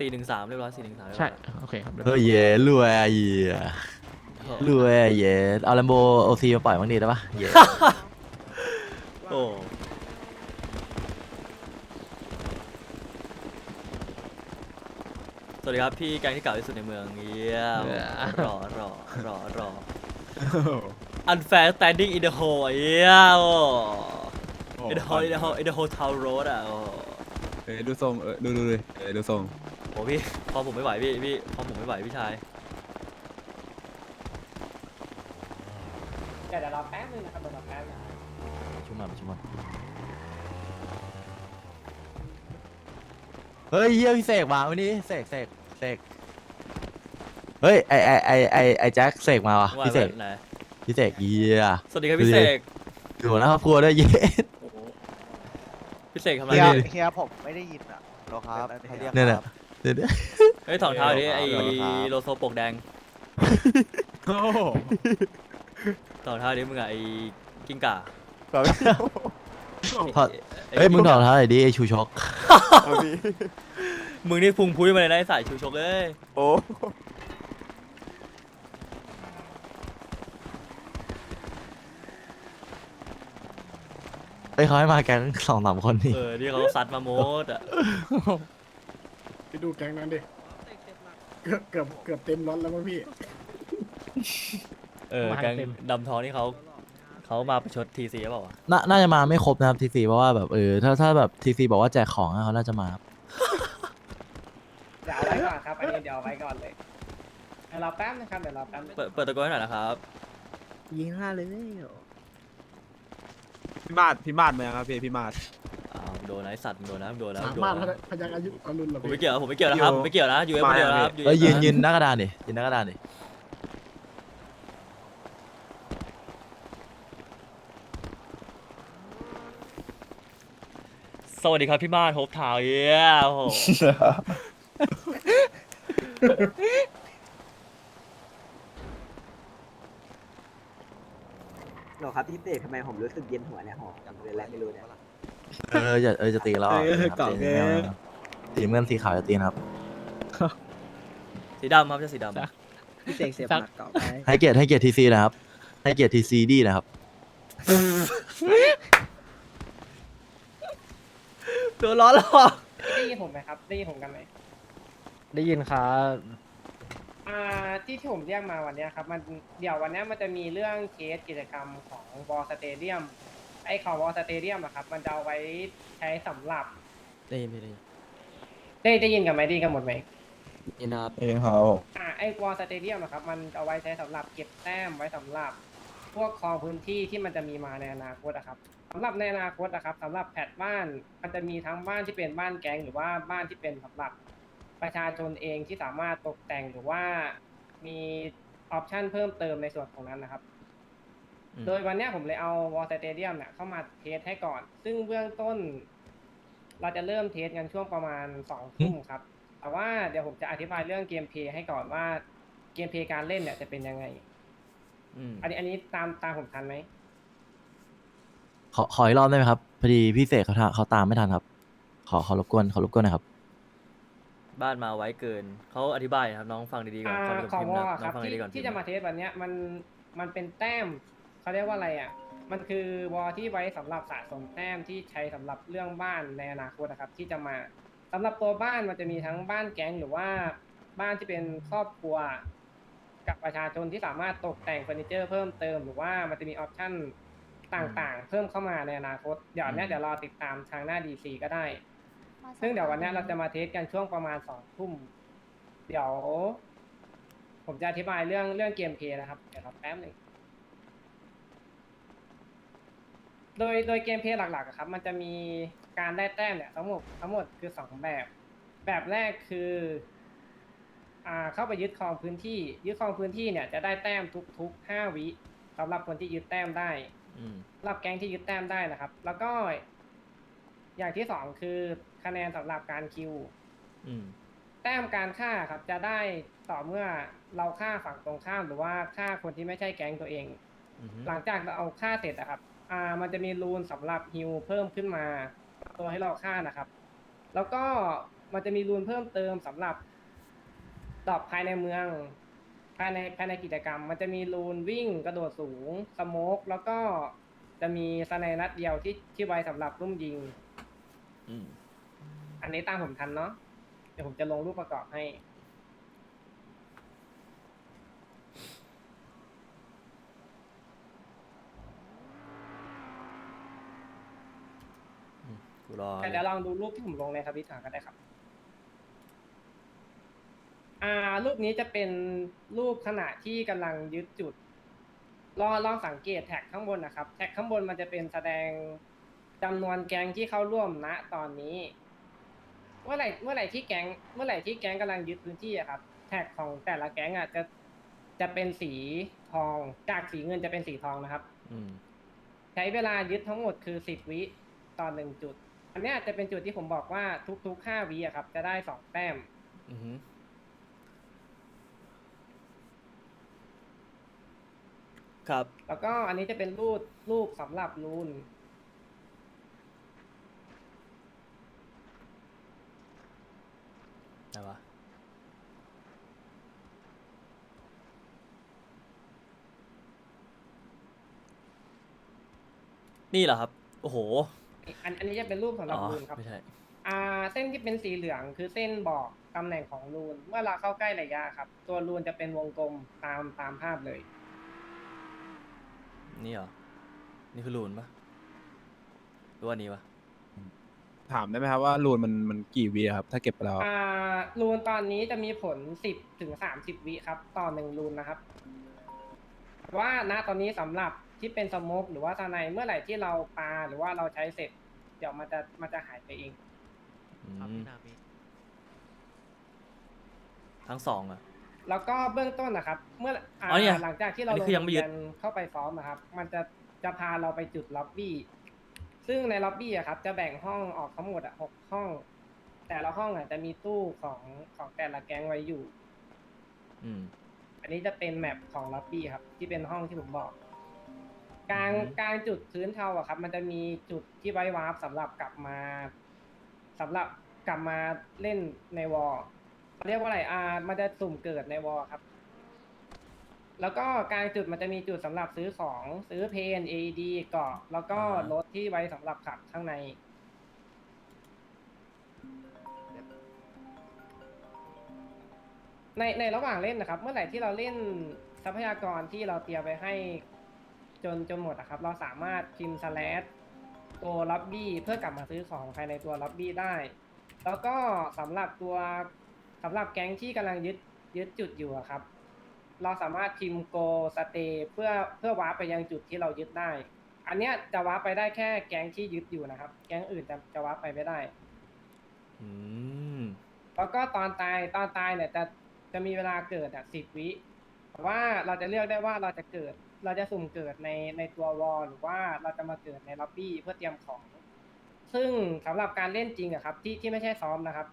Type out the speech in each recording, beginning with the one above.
สี่หนึ่งสามเรียบร้อยสี่หนึ่งสามใช่ โอเคครับเฮ้ยเย่รวยอะเย่รวยอะเย่เอาลัมโบโอซีมาปล่อยบ้างดีได้ปะเย่โอ้สวัสดีครับพี่แก๊งที่เก่าที่สุดในเมืองเยี่ยมรอรอรอรอ unfair standing in the hole เยี่ยม in the hole in the hole in the hotel road อะโอ้ เออดูทรงเออดูดูเลยเออดูทรง โหพี่พอผมไม่ไหวพี่พี่พอผมไม่ไหวพี่ชาย เดี๋ยวเดี๋ยวรอแป๊บนึงนะครับเดี๋ยวรอแป๊บนึงชุ่มมาชุ่มมาเฮ้ยเฮียพี่เสกมาวันนี้เสกเสกเสกเฮ้ยไอไอไอไอไอแจ็คเสกมาว่ะว่าพี่เสกแบบไหนพี่เสกเฮียสวัสดีครับพี่เสกอยู่หัวหน้าครอบครัวด้วยเย้พี่เสกทำอะไรเฮียอยู่เฮียผมไม่ได้ยินอะหรอครับให้เรียกเนี่ยคเนี่ยรับ เดี๋ยวเดี๋ยวเฮ้ยถอนเท้าดิไอสวัสดีครับโลโซปกแดงโอ้โหถอนเท้าดิมึงอะไอกิ้งก่าถอดเฮ้ยมึงถอดรองเท้าหน่อยดิไอชูช็อกมึงนี่พุงพุ้ยมาเลยนะไอสายชูชกเอ้ยโอ้เฮ้ยเขาให้มาแก๊งสองสามคนนี่เออนี่เขาซัดมาโมดอะ ไปดูแก๊งนั้นดิ เกือบเกือบเกือบเต็มรถแล้วมั้งพี่ เออแกงดำทองนี่เขาเขามาประชดทีซีเปล่าวะน่าน่าจะมาไม่ครบนะครับทีซีเพราะว่าแบบเออถ้าถ้าแบบทีซีบอกว่าแจกของอะเขาน่าจะมาครับเดี๋ยวเอาไว้ก่อนครับ อันนี้เดี๋ยวเอาไว้ก่อนเลยเดี๋ยวรอแป๊บนึงครับ เดี๋ยวรอแป๊บนึงเปิดเปิดตะโกนให้หน่อยนะครับ ยิงห้าเลยพี่มาดพี่มาดมายังครับพี่พี่มาดอ้าว โดนนะไอสัตว์มึงโดนนะมึงโดนนะสามึงโดมารถนนะพยักอายุอรุณเหรอผมพี่ไม่เกี่ยวผมไม่เกี่ยวนะครับผมไม่เกี่ยวนะอยู่เอ็มคนเดียวนะครับเอ้ยยืนะยืนหน้ากระดานดิยืนหน้ากระดานดิสวัสดีครับพี่มาดโฮปทาวน์เย้โอ้โหหรอครับพี่เตกทำไมผมรู้สึกเย็นหัวเนี่ยหอมจังเลยแหละไม่รู้เนี่ย เออจะเออจะตีแล้วอะครับตีไม่เอานะครับสีเงินสีขาวจะตีนะครับ สีดำครับจะสีดำ พี่เตกเสียบหนักเก่าไปให้เกียรติให้เกียรติทีซีนะครับ ให้เกียรติทีซีดีนะครับ ตัวร้อนแล้วอะได้ยินผมไหมครับ ได้ยินผมกันไหมได้ยินครับอ่าที่ที่ผมเรียกมาวันเนี้ยครับ มันเดี๋ยววันเนี้ยมันจะมีเรื่องเคสกิจกรรมของวอลสเตเดียม ไอ้ของวอลสเตเดียมอะครับ มันจะเอาไว้ใช้สำหรับ ได้ยินพี่ได้ยินได้ได้ยินกันไหมได้ยินกันหมดไหมยินนะครับเองครับอ่าไอ้วอลสเตเดียมอะครับ มันเอาไว้ใช้สำหรับเก็บแต้มไว้สำหรับ พวกครองพื้นที่ที่มันจะมีมาในอนาคตอะครับสำหรับในอนาคตอะครับสำหรับแพทบ้านมันจะมีทั้งบ้านที่เป็นบ้านแก๊งหรือว่าบ้านที่เป็นสำหรับประชาชนเองที่สามารถตกแต่งหรือว่ามีออปชันเพิ่มเติมในส่วนของนั้นนะครับอืม โดยวันเนี้ยผมเลยเอาวอลสเตเดียมเนี่ยเข้ามาเทสให้ก่อน ซึ่งเบื้องต้น เราจะเริ่มเทสกันช่วงประมาณสองทุ่มครับ แต่ว่าเดี๋ยวผมจะอธิบายเรื่องเกมเพลย์ให้ก่อนว่าเกมเพลย์การเล่นเนี่ยจะเป็นยังไง อืมอันนี้อันนี้ตามตามผมทันไหม ขอขออีกรอบได้ไหมครับพอดีพี่เสกเขาทาเขาตามไม่ทันครับ ขอขอรบกวนขอรบกวนหนะครับ บ้านมาไว้เกิน เขาอธิบายนะครับน้องฟังดีๆก่อนอ่าฟังกับของพิมพ์วอนะลน้คอรังบฟังที่ดีๆก่อนที่พิจะมพ์มานะเทสวันเนี้ยมันมันเป็นแต้ม เขาเรียกว่าอะไรอะ มันคือวอลที่ไว้สำหรับสะสมแต้มที่ใช้สำหรับเรื่องบ้านในอนาคตนะครับ ที่จะมาสำหรับตัวบ้านมันจะมีทั้งบ้านแก๊งหรือว่าบ้านที่เป็นครอบครัว กับประชาชนที่สามารถตกแต่งเฟอร์นิเจอร์เพิ่มเติมหรือว่ามันจะมีออปชั่นต่างๆ เพิ่มเข้ามาในอนาคตเดี๋ยวนเนี้ยเดี๋ยวรอติดตามทางหน้า DC ก็ได้ ซึ่งเดี๋ยววันเนี้ยเราจะมาเทสกันช่วงประมาณสองทุ่ม เดี๋ยว ผมจะอธิบายเรื่องเรื่องเกมเพลย์นะครับ เดี๋ยวครับแป๊บหนึ่ง โดยโดยเกมเพลย์หลักๆอะครับ มันจะมีการได้แต้มเนี่ยทั้งหมดทั้งหมดคือสองแบบ แบบแรกคืออ่าเข้าไปยึดครองพื้นที่ ยึดครองพื้นที่เนี่ยจะได้แต้มทุกๆห้าวิสำหรับคนที่ยึดแต้มได้อืมสำหรับแก๊งที่ยึดแต้มได้นะครับ แล้วก็ อย่างที่สองคือคะแนนสำหรับการคิว อืมแต้มการฆ่าครับจะได้ต่อเมื่อเราฆ่าฝั่งตรงข้ามหรือว่าฆ่าคนที่ไม่ใช่แก๊งตัวเอง อืมหลังจากเราเอาฆ่าเสร็จอะครับ อ่ามันจะมีรูนสำหรับฮิวเพิ่มขึ้นมา ตัวให้เราฆ่านะครับ แล้วก็มันจะมีรูนเพิ่มเติมสำหรับตอบภายในเมืองภายในภายในกิจกรรม มันจะมีรูนวิ่งกระโดดสูงสโมกแล้วก็จะมีสไนนัดเดียวที่ที่ไว้สำหรับรุ่มยิง อืม อันนี้ตามผมทันเนาะเดี๋ยวผมจะลงรูปประกอบให้ กูรอแต่เดี๋ยวลองดูรูปที่ผมลงในทวิตหาก็ได้ครับ อ่า รูปนี้จะเป็นรูปขณะที่กำลังยึดจุดลองลองสังเกตแท็กข้างบนนะครับ แท็กข้างบนมันจะเป็นแสดงจำนวนแก๊งที่เข้าร่วมณตอนนี้ เมื่อไหร่เมื่อไหร่ที่แก๊งเมื่อไหร่ที่แก๊งกำลังยึดพื้นที่อะครับ แท็กของแต่ละแก๊งอะจะจะเป็นสีทอง จากสีเงินจะเป็นสีทองนะครับ อืม ใช้เวลายึดทั้งหมดคือสิบวิต่อหนึ่งจุด อันเนี้ยจะเป็นจุดที่ผมบอกว่าทุกๆห้าวิอะครับ จะได้สองแต้ม อือหือครับ แล้วก็อันนี้จะเป็นรูปรูปสำหรับรูน ไหนวะนี่เหรอครับ โอ้โห อันอันนี้จะเป็นรูปสำหรับอ๋อรูนครับ ไม่ใช่ อ่าเส้นที่เป็นสีเหลืองคือเส้นบอกตำแหน่งของรูน เมื่อเราเข้าใกล้ระยะครับ ตัวรูนจะเป็นวงกลมตามตามภาพเลย นี่เหรอ นี่คือลูนปะหรือว่านี้ปะถามได้ไหมครับว่ารูนมันมันกี่วีอะครับ ถ้าเก็บไปแล้ว อ่ารูนตอนนี้จะมีผลสิบถึงสามสิบวิครับ ต่อหนึ่งรูนนะครับว่าณตอนนี้สำหรับ ที่เป็นสโมกหรือว่าสไนเมื่อไหร่ที่เราปาหรือว่าเราใช้เสร็จ เดี๋ยวมันจะมันจะหายไปเองอืมทั้งสองอะแล้วก็เบื้องต้นนะครับ เมื่ออ่าอ๋อเนี่ยหลังจากที่เราอันนี้ลงคือยังไม่ยึด ทะเบีนเข้าไปซ้อมนะครับ มันจะจะพาเราไปจุดล็อบบี้ ซึ่งในล็อบบี้อะครับ จะแบ่งห้องออกทั้งหมดอะหกห้อง แต่ละห้องอะจะมีตู้ของของแต่ละแก๊งไว้อยู่ อืมอันนี้จะเป็นแมปของล็อบบี้ครับ ที่เป็นห้องที่ผมบอก กลางอือฮึกลางจุดพื้นเทาอะครับ มันจะมีจุดที่ไว้วาร์ปสำหรับกลับมาสำหรับกลับมาเล่นในวอลเขาเรียกว่าอะไรอ่ามันจะสุ่มเกิดในวอลครับ แล้วก็กลางจุดมันจะมีจุดสำหรับซื้อของซื้อเพน AED เกาะแล้วก็รถที่ไว้สำหรับขับข้างใน ในในระหว่างเล่นนะครับ เมื่อไหร่ที่เราเล่นทรัพยากรที่เราเตรียมไปให้ จนจนหมดนะครับ เราสามารถพิมพ์สแลชตัวล็อบบี้เพื่อกลับมาซื้อของภายในตัวล็อบบี้ได้ แล้วก็สำหรับตัวสำหรับแก๊งที่กำลังยึดยึดจุดอยู่อะครับ เราสามารถพิมพ์โกสเตเพื่อเพื่อวาร์ปไปยังจุดที่เรายึดได้ อันเนี้ยจะวาร์ปไปได้แค่แก๊งที่ยึดอยู่นะครับ แก๊งอื่นจะจะวาร์ปไปไม่ได้ อืม แล้วก็ตอนตายตอนตายเนี่ยจะจะมีเวลาเกิดอะสิบวิแต่ว่าเราจะเลือกได้ว่าเราจะเกิด เราจะสุ่มเกิดในในตัววอลหรือว่าเราจะมาเกิดในล็อบบี้เพื่อเตรียมของ ซึ่งสำหรับการเล่นจริงอะครับ ที่ที่ไม่ใช่ซ้อมนะครับ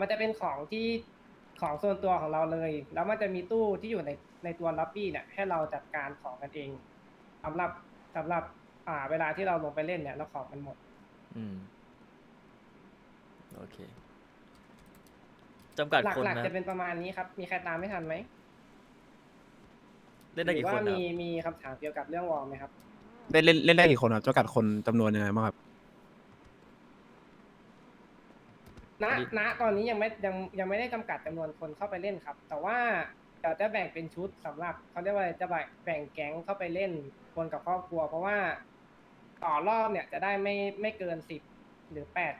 มันจะเป็นของที่ของส่วนตัวของเราเลย แล้วมันจะมีตู้ที่อยู่ในในตัวล็อบบี้เนี่ยให้เราจัดการของกันเองสำหรับสำหรับอ่าเวลาที่เราลงไปเล่นเนี่ยแล้วของมันหมด อืมโอเคจำกัดหลักคนหลักนะจะเป็นประมาณนี้ครับ มีใครตามไม่ทันไหม เล่นได้หรืกี่อคนว่านะมีมีคำถามเกี่ยวกับเรื่องวอลไหมครับ เล่นเล่นเล่นได้กี่คนครับจำกัดคนจำนวนยังไงบ้างครับ ณ ณ ตอนนี้ยังไม่ยังยังไม่ได้จำกัดจำนวนคนเข้าไปเล่นครับ แต่ว่าเดี๋ยวจะแบ่งเป็นชุดสำหรับเขาเรียกว่าอะไรจะแบ่งแบ่งแก๊งเข้าไปเล่นคนกับครอบครัว เพราะว่าต่อรอบเนี่ยจะได้ไม่ไม่เกินสิบหรือแปด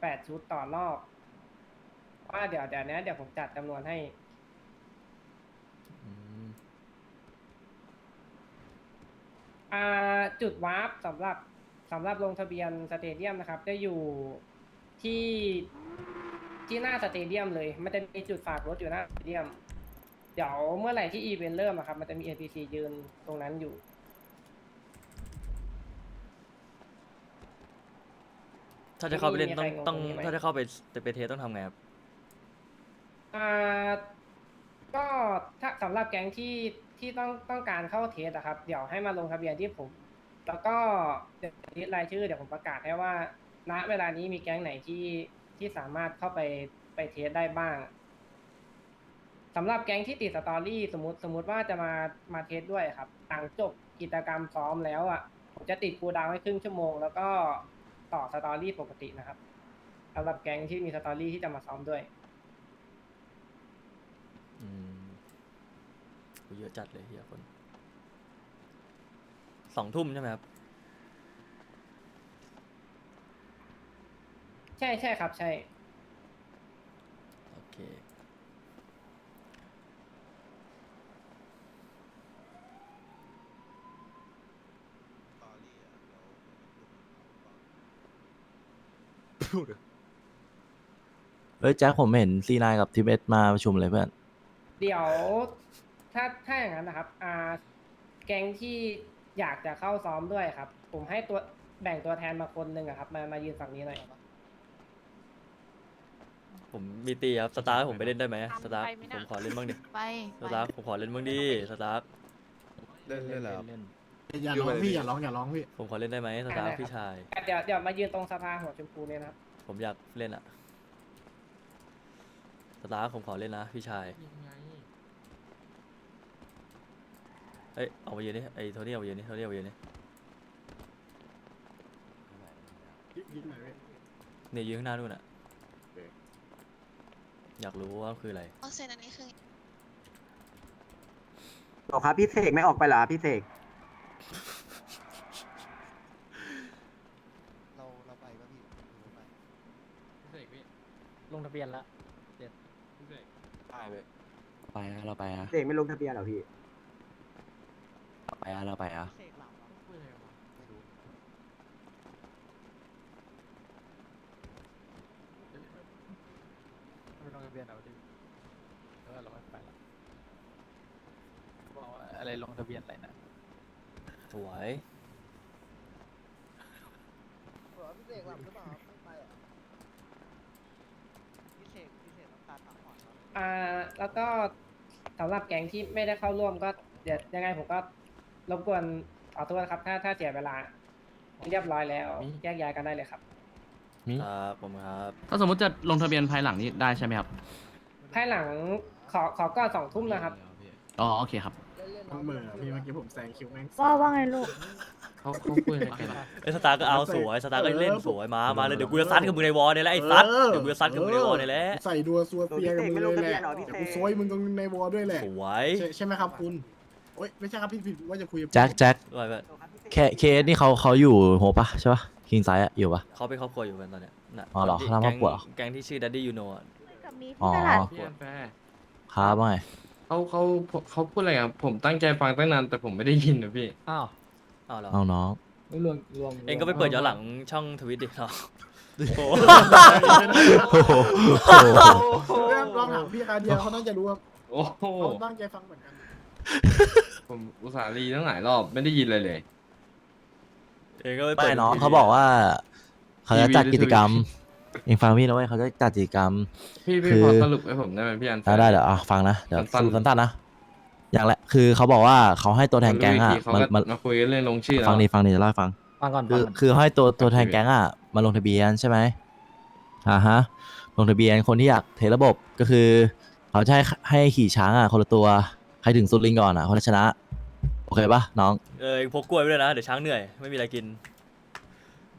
แปดชุดต่อรอบว่าเดี๋ยวเดี๋ยวเนี้ยเดี๋ยวผมจัดจำนวนให้ อืม อ่าจุดวาร์ปสำหรับสำหรับลงทะเบียนสเตเดียมนะครับ จะอยู่ที่ที่หน้าสเตเดียมเลย มันจะมีจุดฝากรถอยู่หน้าสเตเดียม เดี๋ยวเมื่อไหร่ที่อีเวนต์เริ่มอะครับ มันจะมี NPC ยืนตรงนั้นอยู่ ถ้าจะเข้าไปเล่นมีต้องใครงงต้องตรงนี้ไหมถ้าจะเข้าไปไปเทสต้องทำไงครับอ่าก็ถ้าสำหรับแก๊งที่ ที่ต้องต้องการเข้าเทสอะครับ เดี๋ยวให้มาลงทะเบียนที่ผม แล้วก็เดี๋ยวลิสต์รายชื่อเดี๋ยวผมประกาศให้ว่า ณเวลานี้มีแก๊งไหนที่ที่สามารถเข้าไปไปเทสได้บ้างสำหรับแก๊งที่ติดสตอรี่สมมติสมมติว่าจะมามาเทสด้วยครับหลังจบกิจกรรมซ้อมแล้วอะผมจะติดคูดาวให้ครึ่งชั่วโมง แล้วก็ต่อสตอรี่ปกตินะครับสำหรับแก๊งที่มีสตอรี่ที่จะมาซ้อมด้วย อืม โหเยอะจัดเลยเฮียคนสองทุ่มใช่ไหมครับ ใช่ใช่ครับ ใช่ โอเค เฮ้ยแจ็คผมเห็นซีนายกับทีเอสมาประชุมเลยเพื่อน เดี๋ยว ถ้าถ้าอย่างนั้นนะครับอ่าแก๊งที่อยากจะเข้าซ้อมด้วยครับ ผมให้ตัวแบ่งตัวแทนมาคนหนึ่งอะครับ มามายืนฝั่งนี้หน่อยผมมีตีครับสตาร์คผมไปเล่นได้ไหมสตาร์คไปไหมผน่ะมขอเล่นบ้างดิไปสตาร์คผมขอเล่นบ้างดิสตาร์คเล่นเล่นแล้วอย่าร้องพี่อย่าร้องอย่าร้องพี่ผมขอเล่นได้ไหมสตาร์คได้ครับพี่ชายเดี๋ยวเดี๋ยวมายืนตรงสภาหัวชมพูเนี่ยนะครับผมอยากเล่นอะสตาร์คผมขอเล่นนะพี่ชาย เอ้ยเอามายืนนี่ไอ้โทนี่เอามายืนนี่โทนี่เอามายืนนี่ยิงหน่อยพี่เนี่ยยืนข้างหน้านู่นอะอยากรู้ว่าคืออะไรเอาเซ็นอันนี้คือโอครับพี่เสกไม่ออกไปเหรอพี่เสกเราเราไปป่ะพี่ลงทะเบียนละได้เลยไปอะเราไปอะเสกไม่ลงทะเบียนเหรอพี่เราไป อะเราไปอะไม่ลงทะเบียนเอาดิเออเราไม่ไปละบอกว่าอะไรลงทะเบียนอะไรนะสวยพี่เสกหลับหรือเปล่าไม่ไปเหรอพี่เสกพี่เสกต้องการพักผ่อนเหรออ่าแล้วก็สำหรับแก๊งที่ไม่ได้เข้าร่วมก็เดี๋ยวยังไงผมก็ รบกวนขอโทษครับ ถ้าถ้าเสียเวลาเรียบร้อยแล้วแยกย้ายกันได้เลยครับ ครับผมครับถ้าสมมติจะลงทะเบียนภายหลังนี้ได้ใช่ไหมครับ ภายหลังขอขอก่อนสองทุ่มนะครับ อ๋อโอเคครับ มันเหม่อพี่เมื่อกี้ผมแซงคิวแม่งว่าว่าไงลูก เขาเขาคุยอะไรกันไอ้สตาร์ก็เอาสวยสตาร์ก็เล่นสวยมา มาเลยเดี๋ยวกูจะซัดกับมึงในวอลเนี่ยแหละไอ้ซัดเดี๋ยวกูจะซัดกับมึงในวอลเนี่ยแหละใส่ดัวซัวเฟียกับมึงเลยแหละเออพี่เสกไม่ลงทะเบียนเหรอพี่เสกเดี๋ยวกูซวยมึงตรงในวอลด้วยแหละสวย ใช่ใช่ไหมครับคุณ โอ๊ยไม่ใช่ครับพี่ผิดว่าจะคุยกับแจ็คแจ็คสวยแบบแคเคสนี่เขาเขาอยู่โฮปะใช่ปะคิงไซอะอยู่ปะ เขาเป็นครอบครัวอยู่กันตอนเนี้ยน่ะอ๋อเหรอที่เขาทำครอบครัวเหรอ แก๊งที่ชื่อ Daddy You Know อะกับมีอ๋อที่ตลาดครอบครัวครับว่าไงเขาเขาเขาพูดอะไรอะผมตั้งใจฟังตั้งนานแต่ผมไม่ได้ยินนะพี่ อ้าวอ้าวเหรอเอาน้องรวมรวมเองก็ไปเปิดย้อนหลังช่องทวิตดิเนาะโอ้โหโอ้โหโอ้โหเรื่องลองถามพี่คาเดียเขาน่าจะรู้ว่าโอ้โหเขาตั้งใจฟังเหมือนกัน ผมอุตส่าห์รีตั้งหลายรอบไม่ได้ยินเลยเลย เองก็ไปเปิดไม่น้องดูเขาบอกว่า เขาจะจัดทีวีกิจกรรมเองฟังพี่นะเว้ยเขาจะจัดกิจกรรม พี่พี่คือ พอสรุปให้ผมได้ไหมพี่อันอะได้เดี๋ยวอะฟังนะเดี๋ยวสั้นๆสรุปสั้นๆนะอย่างแรกคือเขาบอกว่าเขาให้ตัวแทนแก๊งอะเขามันก็มันมาคุยเรื่องลงชื่อแล้วฟังดีฟังดีจะเล่าให้ฟัง ฟังก่อนคืฟังอก่อนคือให้ตัวตัวแทนแก๊งอะมาลงทะเบียนใช่ไหมอ่าฮะ ลงทะเบียนคนที่อยากเทระบบก็คือ เขาจะให้ให้ขี่ช้างอะคนละตัว ใครถึงสุดลิงก่อนอะคนละชนะ โอเคปะน้อง เออเองพกกล้วยไปด้วยนะ เดี๋ยวช้างเหนื่อย ไม่มีอะไรกิน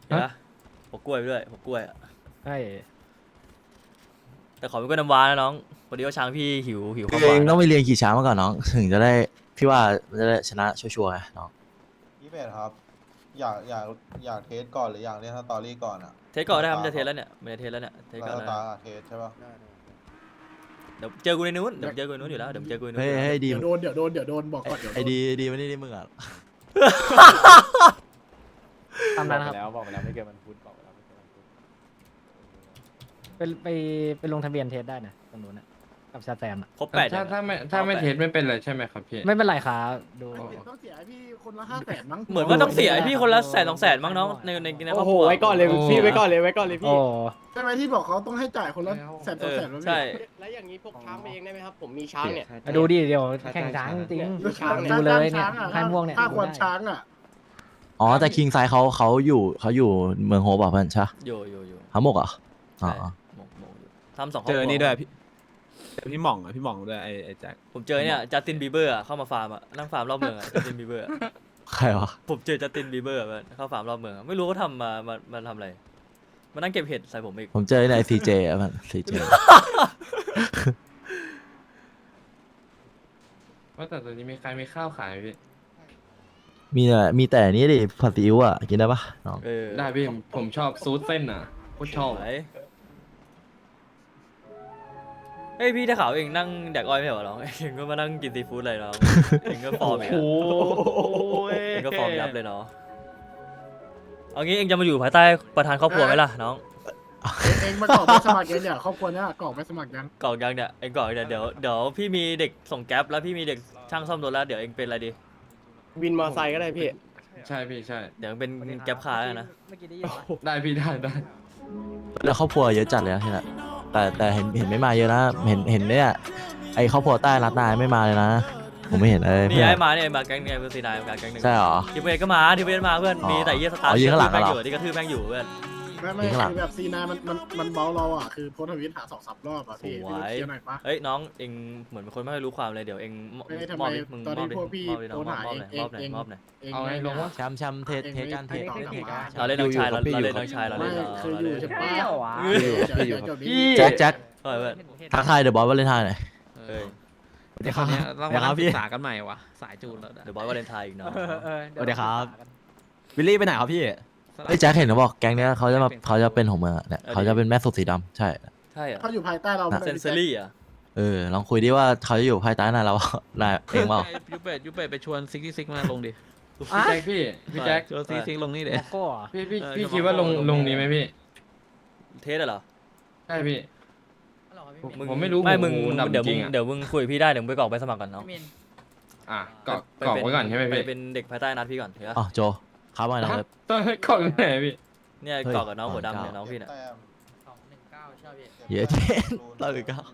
เห็นปะพกกล้วยไปด้วยพกกล้วยอะใช่แต่ขอเป็นกล้วยน้ำว้านะน้องพอดีว่าช้างพี่หิวหิวคืข้าวอหเอวางนต้องไปเรียนขี่ช้างมาก่อนน้อง ถึงจะได้พี่ว่าจะได้ชนะชัวร์ๆไงน้องยี่สิบเอ็ดครับ อยากอยากอยากเทสก่อนหรืออยากเล่นสตอรี่ก่อนอะเทสก่อนได้ครับมันจะเทสแล้วเนี่ยมันจะเทสแล้วเนี่ยเทสแล้วก่อนสนะตาร์ทเทสใช่ป่ะ เดี๋ยวเจอกูในนู้นเดี๋ยวเจอกูในนู้นอยู่แล้วเดี๋ยวเจอกูในนู้นเฮ้ยอยู่แล้วเฮ้ยดีเดี๋ยวโดนเดี๋ยวโดนเดี๋ยวโดนบอกก่อนเดี๋ยวโดไอ้นดีดีไม่ได้ดีมึงอะตามนั้นครับแล้วบอกไปแล้วไม่เกินมันพูดบอกไปแล้วไม่เกินมันพูดไปไปไปลงทะเบียนเทสได้นะตรงนู้นนะ กับชาแตมอะครบแปดถ้ายังถ้าอะไม่ถ้าไม่เอาไปเทสไม่เป็นไรใช่ไหมครับพี่ ไม่เป็นไรครับดูต้องเสียให้พี่คนละห้าแสนมั้งเหมือนว่าต้องเสียให้พี่คนละแสนสองแสนมั้งน้องในในในครอบครัวโอ้พี่ไว้ก่อนเลยไว้ก่อนเลยโอ้ใช่ไหมที่บอกเขาต้องให้จ่ายคนละแสนสเอองอแสนมั้งใช่ แล้วอย่างนี้พวกช้างไปเองได้ไหมครับ ผมมีช้างเนี่ย มาดูดิเดี๋ยวแข่งช้างจริงพี่ช้างดูเลยเนี่ยช้างอะค่ายม่วงเนี่ยค่าดูควานได้ช้างอะ อ๋อ แต่คิงไซเขาเขาอยู่เขาอยู่เมืองโฮปอะเพื่อนใช่ปะอยู่อยู่อยู่เขาหมกเหรอะอ๋อ ใช่ทำสองครอบเจครัอนี่ด้วยพี่ เจอพี่หม่องอะพี่หม่องด้วยไอ้ไอ้แจ็คผมเจอเนี่ยจัสตินบีเบอร์เข้ามาฟาร์มอะนั่งฟาร์มรอบเมืองอะจัสตินบีเบอร์ใครวะผมเจอจัสตินบีเบอร์เข้าฟาร์มรอบเมืองอะไม่รู้เขาทำมามามาทำอะไรมานั่งเก็บเห็ดใส่ผมอีกผมเจอในซีเจอะมันซีเจว่าแต่ตอนนี้มีใครมีข้าวขายไหมพี่มีแต่มีแต่นี่ดิผัดซีอิ๊วอะกินได้ปะน้องเออได้พี่ผมผมชอบซูตเส้นอะโคตรชอบสวย เฮ้ยพี่ถ้าขาวเองนั่งแดกอ้อยไม่เหรอน้องเองก็มานั่งกินซีฟู้ดอะไรน้องเองก็ฟอร์มอีกอะเองก็ฟอร์มยับเลยเนาะเอางี้เองจะมาอยู่ภายใต้ประธานครอบครัวไหมล่ะน้องเองมากรอกไปสมัครยังเนี่ยครอบครัวเนี่ยกรอกไปสมัครยังกล่องยังเนี่ยเองกล่องเนี่ยเดี๋ยวเดี๋ยวพี่มีเด็กส่งแก๊ปแล้วพี่มีเด็กช่างซ่อมรถแล้วเดี๋ยวเองเป็นอะไรดีวินมอไซค์ก็ได้พี่ ใช่พี่ใช่ เดี๋ยวเป็นแก๊ปคาร์แล้วนะเมื่อกี้ได้ยินปะได้พี่ได้ได้แล้วครอบครัวเยอะจัดเลยนะที่นั่น แต่แต่เห็นเห็นไม่มาเยอะนะเห็นเห็นเนี่ยไอครอบครัวใต้รัดนายไม่มาเลยนะ ผมไม่เห็นเลยนี่เพื่อนไอ้มาเนี่ยไอ้มาแก๊งเนี่ยเป็นซีนายมาแก๊งหนึ่งใช่เหรอ ทีมเอก็มาทีมเอมาเพื่อนอ๋อมีแต่เยี่ยสตาร์อ๋อยืนข้างหลังแม่งเหรออยู่ที่กระทืบแม่งอยู่เพื่อน ไม่ไม่มีข้างหลัง คือแบบซีนามันมันมันเบาเราอะคือโพสต์ทวิตหาสองสามรอบอะพี่สวย พี่เคลียร์หน่อยปะเอ้ยน้องเองเหมือนเป็นคนไม่ค่อยรู้ความเลยเดี๋ยวเองมอบไม่ทำมอบไมดิมึงตอนมนี้อบดิพวกพี่มอบดิน้องมอบโพสต์มอบหน่อยหาเองมอบหน่อยเองมอบหน่อยเองเอาไงลงวะ แชมป์แชมป์เทสเทสกันเทสเองเทสไม่กันเราเล่นน้องชายเราพี่เราอยู่เล่นน้องชายเราไม่เล่นคืออยู่ใช่ปะไม่เอาวะเดี๋ยวเดี๋ยวเดี๋ยวพี่แจ็คแจ็ค เฮ้ยเพื่อนทักทายเดอะบอสวาเลนไทน์หน่อย เอ้ยสวัสดีครับเราเดี๋ยวคมารับศึพี่กษากันใหม่วะสายจูนแล้วนะ เดี๋ยวบอสวาเลนไทน์อีกเนาะสวัสดีครับ วิลลี่ไปไหนครับพี่ ไอ้ยแจ็คเห็นเขาบอกแก๊งเนี้ยเขาจะมาเขาจะเป็นของเมืองอะเนี่ยเขาจะเป็นแม่สุดสีดำใช่ ใช่เหรอเขาอยู่ภายใต้เราเซนเซอรี่อะเออลองคุยดิว่าเขาจะอยู่ภายใต้นายเรา นายเองเปล่ายูเป็ดยูเป็ดไปชวนซิกซิกมาลงดิพี่แจ็คพี่พี่แจ็คชวนซิกซิกลงนี่เดี๋โมโก้เหรอพี่พี่เออพี่จะมาคิดว่าลงลงลงนี้ไหมพี่เทสอะเหรอใช่พี่มึงผมไม่รู้ไม่ผมมึงผมดำเดี๋ยวจริมึงงอะเดี๋ยวมึงคุยกับพี่ได้เดี๋ยวมึงไปกรอกไปสมัครก่อนเนาะอะกรอกกรอกไว้ก่อนใช่ไหมไปพี่เป็นเด็กภายใต้นัดพี่ก่อนเถอะอ๋อโจ ครับมาน้องเล็บต้องให้กรอกไหนพี่เนี่ยเฮ้ยกรอกกับน้องหัวก่อนดำเนี่ยเก้าน้องพี่เนี่ยแต้มเยอะเจ๊ตอนหนึ่งเก้าเก้า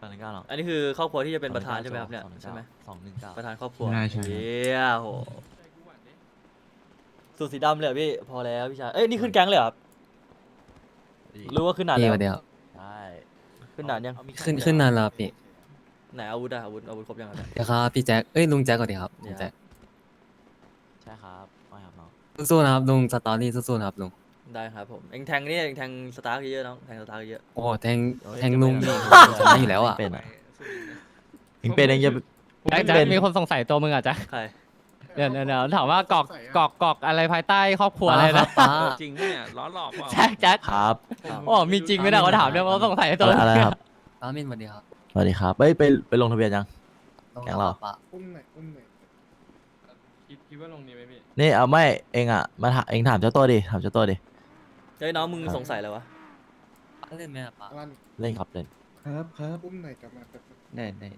ตอนหนึ่งเก้าหรออันนี้คือครอบครัวที่จะเป็นประธานใช่ไหมครับเนี่ยใช่ไหมสองหนึ่งเก้าประธานครอบครัวใช่ใช่ เย้โหสูทสีดำเลยเหรอพี่พอแล้วพี่ชายเอ้ยนี่ขึ้นแก๊งเลยเหรอครับรู้ว่าขึ้นนานแล้วใช่ขึ้นนานยัง ขึ้นขึ้นนานแล้วพี่ ไหนอาวุธอะอาวุธอาวุธครบยังครับเนี่ย เดี๋ยวครับพี่แจ็คเอ้ยลุงแจ็คก่อนดีครับลุงแจ็ค ใช่ครับไม่ครับน้อง สู้ๆนะครับลุงสตอรี่สู้ๆนะครับลุงได้ครับผมเอ็งแทงนี่เอ็งแทงสตาร์กเยอะๆน้องแทงสตาร์กเยอะโอ้แทงแทงลุงนี่ชนะอยู่แล้วอะเป็นอะเองเป็นเองจะแจ็คแจ็คมีคนสงสัยตัวมึงอะแจ็คใครเดี๋ยวเดี๋ยวเดี๋ยวถามว่ากรอกกรอกกรอกอะไรภายใต้ครอบครัวอะไรนะป้าจริงปะเนี่ยล้อหลอกเปล่าแจ็คแจ็คครับโอ้มีจริงไหมเนี่ยเขาถามเนี่ยว่าสงสัยตัวอะไรอะไรครับป้ามินสวัสดีครับสวัสดีครับเอ้ยไปไปลงทะเบียนยังต้องแก๊งเราป้าอุ้มหน่อยอุ้มหน่อย คิดคิดว่าลงนี้ไหมพี่นี่เอาไม่เองอะมาถามเองถามเจ้าตัวดิถามเจ้าตัวดิเฮ้ยน้องมึงสงสัยอะไรวะป้าเล่นไหมอะป้าลั่นเล่นครับเล่นครับครับอุ้มหน่อยกลับมาแบบได้ได้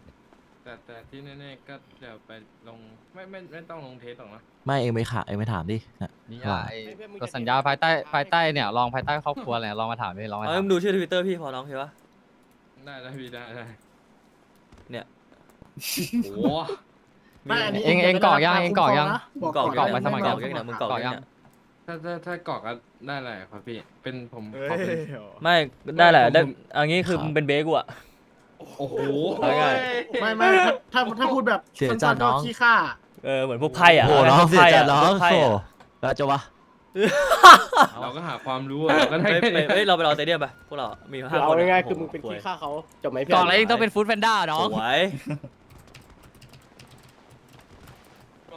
แต่แต่ที่แน่ๆก็เดี๋ยวไปลงไม่ไม่ไม่ต้องลงเทสหรอกนะไม่เองไปขาเองไปถามดิเนี่ยนี่อะไอ้ตัวสัญญาภายใต้ภายใต้เนี่ยลองภายใต้ครอบครัวอะไรลองมาถามดิลองมาเอาถามมึงดูชื่อทวิตเตอร์พี่พอน้องเห็นปะได้ได้พี่ได้ได้เนี่ยโอ้โห ไม่อันนี้เองเองกรอกยังนะเองกรอกยัง บอกกรอกกรอกยังมาสมัครกรยัองกยังเนี่ยมึงกรอกยังเนี่ยถ้าถ้าถ้ากรอกก็ได้แหละครับพี่ เป็นผมขอเป็น ไม่ได้แหละได้ผมอันนี้คือมึงเป็นเบสกูอะโอ้โหเอาง่ายไม่ไม่ถ้าถ้าถ้าพูดแบบเสียจัสั้ดนๆก็น้อง ขี้ข้าเออเหมือนพวกไพ่อะโอ้โหน้องพวกเสียไพ่จัอะดน้องพวกไพ่โอ้อะแล้วจะวะ เราก็หาความรู้อะเราก็ได้เฮ้ยแค่ไปนี้เฮ้ยเราไปรอเตเดียมไปพวกเรา มีห้าเอาคนง่ายๆคือมึงเป็นขี้ข้าเขาจบไหมเพื่กรออกนแล้วเองต้องเป็นฟู้ดแพนด้าน้อง สวยเอา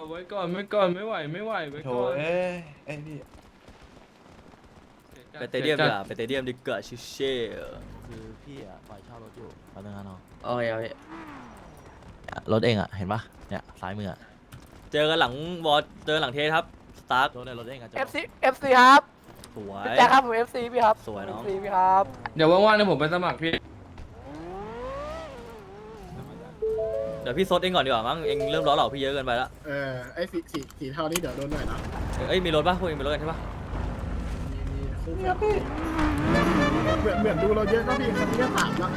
ไว้ก่อนไม่ก่อนไม่ไหวไม่ไหวไว้ก่อนไปเตเดียมดีกว่าไปเตเดียมดีกว่าชิเช่คือพี่อะปล่อยเช่ารถอยู่แป๊บนึงนะน้องโอ้ยโอ้ยเนี่ยรถเองอะเห็นปะเนี่ยซ้ายมืออะเจอกันหลังวอลเจอหลังเทสครับสตาร์รถในรถเองอะเอฟซีเอฟซีครับสวยแจ็คครับผมเอฟซีพี่ครับ สวยน้อง FC พี่ครับ เดี๋ยวว่างๆเนี่ยผมไปสมัครพี่ ดี๋ยวพี่ซดเองก่อนดีกว่ามั้งเองเริ่มล้อเหล่าพี่เยอะเกินไปละเออไอ้สีสีสีเทานี่เดี๋ยวโดนหน่อยนะเอ้ยมีรถปะพวกเองมีรถกันใช่ปะมีมีคู่เหมือนเหมือนดูเราเยอะก็พี่คำนี้ก็ถามละ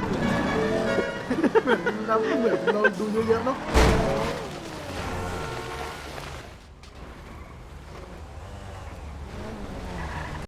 เหมือนเราเหมือนเราดูเยอะๆเนาะ